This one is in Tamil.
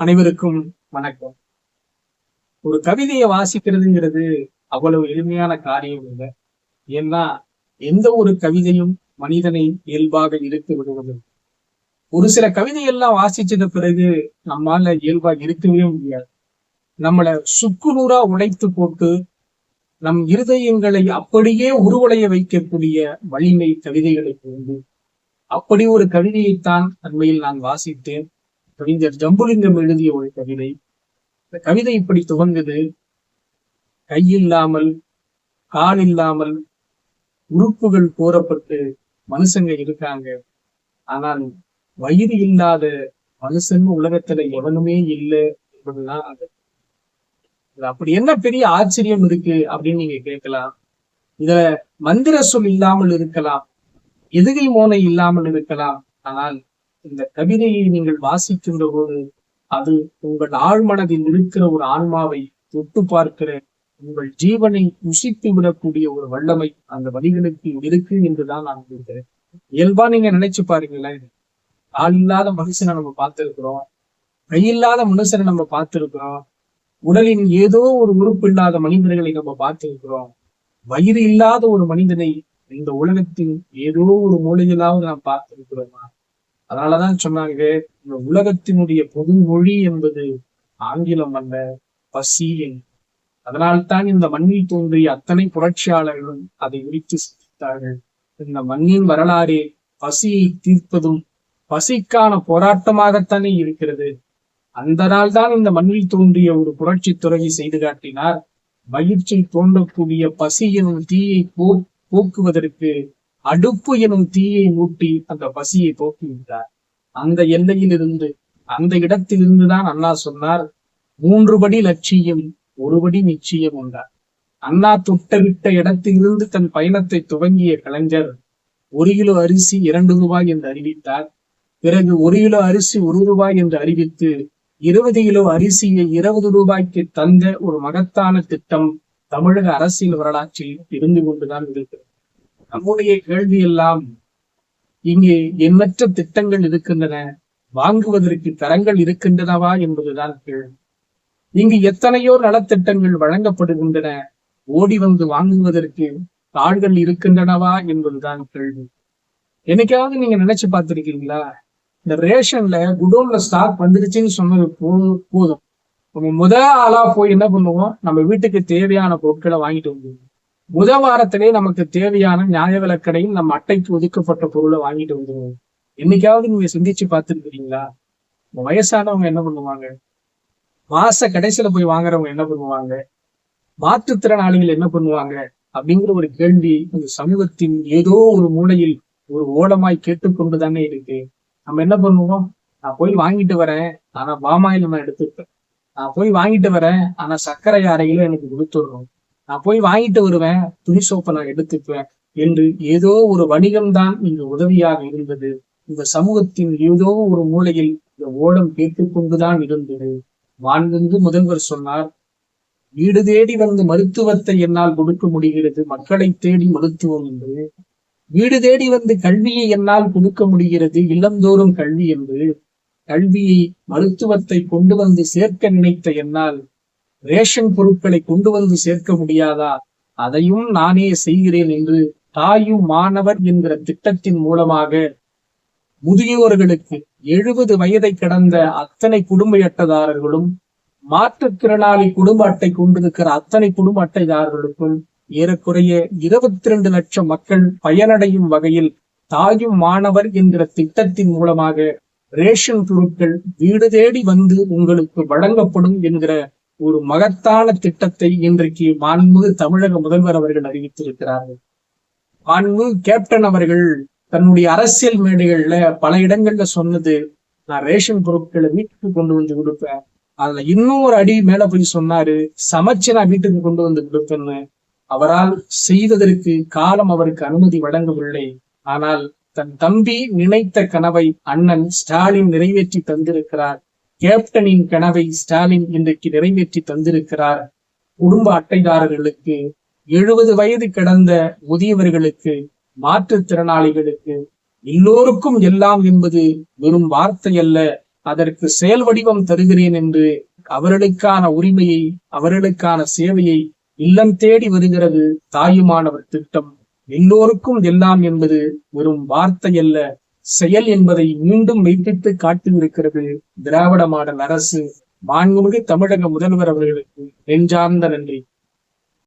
அனைவருக்கும் வணக்கம். ஒரு கவிதையை வாசிக்கிறதுங்கிறது அவ்வளவு எளிமையான காரியம் இல்லை ஏன்னா எந்த ஒரு கவிதையும் மனிதனை இயல்பாக இருக்க விடுவது ஒரு சில கவிதையெல்லாம் வாசிச்சத பிறகு நம்மால இயல்பா இருக்கவே முடியாது. நம்மளை சுக்குநூறா உடைத்து போட்டு நம் இருதயங்களை அப்படியே உருவளைய வைக்கக்கூடிய வலிமை கவிதைகளுக்கு உண்டு. அப்படி ஒரு கவிதையைத்தான் அண்மையில் நான் வாசித்தேன். கவிஞர் ஜம்புலிங்கம் எழுதிய ஒரு கவிதை. இந்த கவிதை இப்படி துவங்குது. கையில்லாமல் கால் இல்லாமல் உறுப்புகள் கோரப்பட்டு மனுஷங்க இருக்காங்க. ஆனால் வயிறு இல்லாத மனுஷன் உலகத்துல எவனுமே இல்லை என்பதுதான் அது. அப்படி என்ன பெரிய ஆச்சரியம் இருக்கு அப்படின்னு நீங்க கேட்கலாம். இதுல மந்திர சொல் இல்லாமல் இருக்கலாம். எதுகை மோனை இல்லாமல் இருக்கலாம். ஆனால் இந்த கவிதையை நீங்கள் வாசிக்கின்ற போது அது உங்கள் ஆழ்மனதில் இருக்கிற ஒரு ஆன்மாவை தொட்டு பார்க்கிற உங்கள் ஜீவனை உசித்து விடக்கூடிய ஒரு வல்லமை அந்த வழிகளுக்கு இருக்கு என்றுதான் நான் நினைக்கிறேன் இயல்பா நீங்க நினைச்சு பாருங்களேன். ஆள் இல்லாத மனுஷனை நம்ம பார்த்திருக்கிறோம். கையில்லாத மனுஷனை நம்ம பார்த்திருக்கிறோம். உடலின் ஏதோ ஒரு உறுப்பு இல்லாத மனிதர்களை நம்ம பார்த்திருக்கிறோம். வயிறு இல்லாத ஒரு மனிதனை இந்த உலகத்தின் ஏதோ ஒரு மூலையிலாவது நாம் பார்த்திருக்கிறோமா? அதனாலதான் சொன்னாங்க இந்த உலகத்தினுடைய பொது மொழி என்பது ஆங்கிலம் அல்ல பசி அதனால்தான் இந்த மண்ணில் தோன்றிய அத்தனை புரட்சியாளர்களும் அதை உரித்து சிந்தித்தார்கள் இந்த மண்ணின் வரலாறே பசியை தீர்ப்பதும் பசிக்கான போராட்டமாகத்தானே இருக்கிறது. அந்த நாள் தான் இந்த மண்ணில் தோன்றிய ஒரு புரட்சி துறையை செய்து காட்டினார் மகிழ்ச்சி தோன்றக்கூடிய பசி எனும் தீயை போ போக்குவதற்கு அடுப்பு எனும் தீயை மூட்டி அந்த பசியை போக்குகின்றார் அந்த எல்லையில் இருந்து அந்த இடத்திலிருந்து தான் அண்ணா சொன்னார் மூன்று படி லட்சியம் ஒருபடி நிச்சயம் உண்டார். அண்ணா தொட்டவிட்ட இடத்திலிருந்து தன் பயணத்தை துவங்கிய கலைஞர் ஒரு கிலோ அரிசி இரண்டு ரூபாய் என்று அறிவித்தார். பிறகு ஒரு கிலோ அரிசி ஒரு ரூபாய் என்று அறிவித்து இருபது கிலோ அரிசியை இருபது ரூபாய்க்கு தந்த ஒரு மகத்தான திட்டம் தமிழக அரசியல் வரலாற்றில் இருந்து கொண்டுதான் இருக்கிறது நம்முடைய கேள்வி எல்லாம் இங்கே எண்ணற்ற திட்டங்கள் இருக்கின்றன. வாங்குவதற்கு தரங்கள் இருக்கின்றனவா என்பதுதான் கேள்வி. இங்கு எத்தனையோ நலத்திட்டங்கள் வழங்கப்படுகின்றன. ஓடி வந்து வாங்குவதற்கு தாள்கள் இருக்கின்றனவா என்பதுதான் கேள்வி. என்னைக்காவது நீங்க நினைச்சு பார்த்திருக்கீங்களா? இந்த ரேஷன்ல குடோன்ல ஸ்டாக் வந்துருச்சுன்னு சொன்னது போதும். போதும் முதல் ஆளா போய் என்ன பண்ணுவோம்? நம்ம வீட்டுக்கு தேவையான பொருட்களை வாங்கிட்டு வந்துடுவோம் முத வாரத்திலே நமக்கு தேவையான நியாய விலைக்கடையில் நம்ம அட்டைக்கு ஒதுக்கப்பட்ட பொருளை வாங்கிட்டு வந்துடுவோம் என்னைக்காவது நீங்க சிந்திச்சு பார்த்துருக்கீங்களா வயசானவங்க என்ன பண்ணுவாங்க? மாச கடைசியில போய் வாங்குறவங்க என்ன பண்ணுவாங்க? மாற்றுத்திறனாளிகள் என்ன பண்ணுவாங்க? அப்படிங்கிற ஒரு கேள்வி இந்த சமூகத்தின் ஏதோ ஒரு மூலையில் ஒரு ஓலமாய் கேட்டுக்கொண்டுதானே இருக்கு. நம்ம என்ன பண்ணுவோம்? நான் போய் வாங்கிட்டு வரேன். ஆனா பாமாயில் நான் எடுத்துட்டேன் நான் போய் வாங்கிட்டு வரேன். ஆனா சர்க்கரை அறையில எனக்கு கொடுத்துடுறோம். நான் போய் வாங்கிட்டு வருவேன் துணி சோப்பை நான் எடுத்துக்குவேன் என்று ஏதோ ஒரு வணிகம்தான் இங்கு உதவியாக இருந்தது. இந்த சமூகத்தின் ஏதோ ஒரு மூலையில் இந்த ஓடம் கேட்டுக்கொண்டுதான் இருந்தது. வாழ்ந்தென்று முதல்வர் சொன்னார் வீடு தேடி வந்து மருத்துவத்தை என்னால் கொடுக்க முடிகிறது மக்களை தேடி மருத்துவம் என்று. வீடு தேடி வந்து கல்வியை என்னால் கொடுக்க முடிகிறது இல்லந்தோறும் கல்வி என்று. கல்வியை மருத்துவத்தை கொண்டு வந்து சேர்க்க நினைத்த என்னால் ரேஷன் பொருட்களை கொண்டு வந்து சேர்க்க முடியாதா? அதையும் நானே செய்கிறேன் என்று தாயும் மாணவர் என்கிற திட்டத்தின் மூலமாக முதியோர்களுக்கு எழுபது வயதை கடந்த அத்தனை குடும்ப அட்டைதாரர்களும் மாற்றுத்திறனாளி குடும்ப அட்டை கொண்டிருக்கிற அத்தனை குடும்ப அட்டைதாரர்களுக்கும் ஏறக்குறைய இருபத்தி ரெண்டு லட்சம் மக்கள் பயனடையும் வகையில் தாயும் மாணவர் என்கிற திட்டத்தின் மூலமாக ரேஷன் பொருட்கள் வீடு தேடி வந்து உங்களுக்கு வழங்கப்படும் என்கிற ஒரு மகத்தான திட்டத்தை இன்றைக்கு மாண்புமிகு தமிழக முதல்வர் அவர்கள் அறிவித்திருக்கிறார்கள். மாண்புமிகு கேப்டன் அவர்கள் தன்னுடைய அரசியல் மேடைகள்ல பல இடங்கள்ல சொன்னது நான் ரேஷன் பொருட்களை வீட்டுக்கு கொண்டு வந்து கொடுப்பேன். அதுல இன்னும் ஒரு அடி மேல போய் சொன்னாரு சமைச்சு நான் வீட்டுக்கு கொண்டு வந்து கொடுப்பேன்னு. அவரால் செய்வதற்கு காலம் அவருக்கு அனுமதி வழங்கவில்லை. ஆனால் தன் தம்பி நினைத்த கனவை அண்ணன் ஸ்டாலின் நிறைவேற்றி தந்திருக்கிறார். கேப்டனின் கனவை ஸ்டாலின் இன்றைக்கு நிறைவேற்றி தந்திருக்கிறார். குடும்ப அட்டைதாரர்களுக்கு எழுபது வயது கடந்த முதியவர்களுக்கு மாற்றுத்திறனாளிகளுக்கு எல்லோருக்கும் எல்லாம் என்பது வெறும் வார்த்தை அல்ல அதற்கு செயல் வடிவம் தருகிறேன் என்று அவர்களுக்கான உரிமையை அவர்களுக்கான சேவையை இல்லம் தேடி வருகிறது தாயுமானவர் திட்டம். எல்லோருக்கும் எல்லாம் என்பது வெறும் வார்த்தை அல்ல செயல் என்பதை மீண்டும் மெய்ப்பித்து காட்டியிருக்கிறது திராவிட மாடல் அரசு. மாண்புமிகு தமிழக முதல்வர் அவர்களுக்கு நெஞ்சார்ந்த நன்றி.